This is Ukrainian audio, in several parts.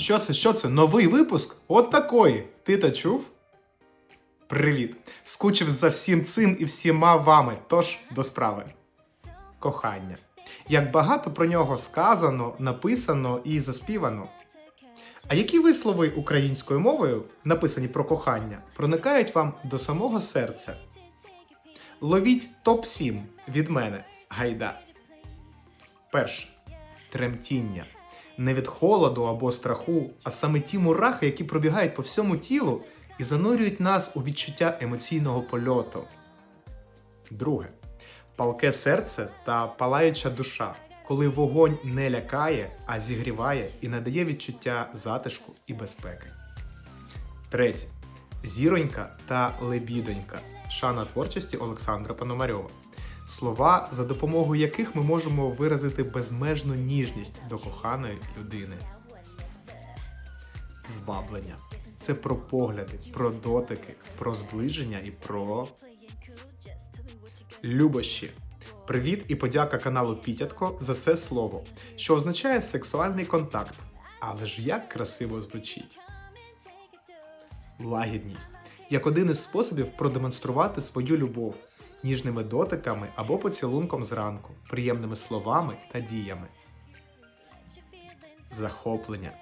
Що це? Що це? Новий випуск? От такої. Ти то чув? Привіт! Скучив за всім цим і всіма вами. Тож до справи. Кохання. Як багато про нього сказано, написано і заспівано. А які вислови українською мовою, написані про кохання, проникають вам до самого серця? Ловіть топ-7 від мене. Гайда. Перше. Тремтіння. Не від холоду або страху, а саме ті мурахи, які пробігають по всьому тілу і занурюють нас у відчуття емоційного польоту. Друге. Палке серце та палаюча душа, коли вогонь не лякає, а зігріває і надає відчуття затишку і безпеки. Третє. Зіронька та лебідонька. Шана творчості Олександра Пономарьова. Слова, за допомогою яких ми можемо виразити безмежну ніжність до коханої людини. Зваблення. Це про погляди, про дотики, про зближення і про любощі. Привіт і подяка каналу Пітятко за це слово, що означає сексуальний контакт. Але ж як красиво звучить. Лагідність як один із способів продемонструвати свою любов ніжними дотиками або поцілунком зранку, приємними словами та діями. Захоплення.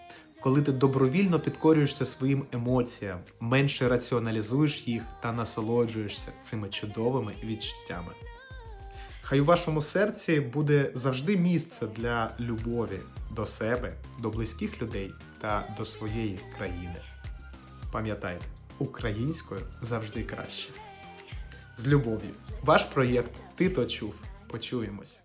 Коли ти добровільно підкорюєшся своїм емоціям, менше раціоналізуєш їх та насолоджуєшся цими чудовими відчуттями. Хай у вашому серці буде завжди місце для любові до себе, до близьких людей та до своєї країни. Пам'ятайте, українською завжди краще. З любов'ю. Ваш проєкт Ти то чув. Почуємось.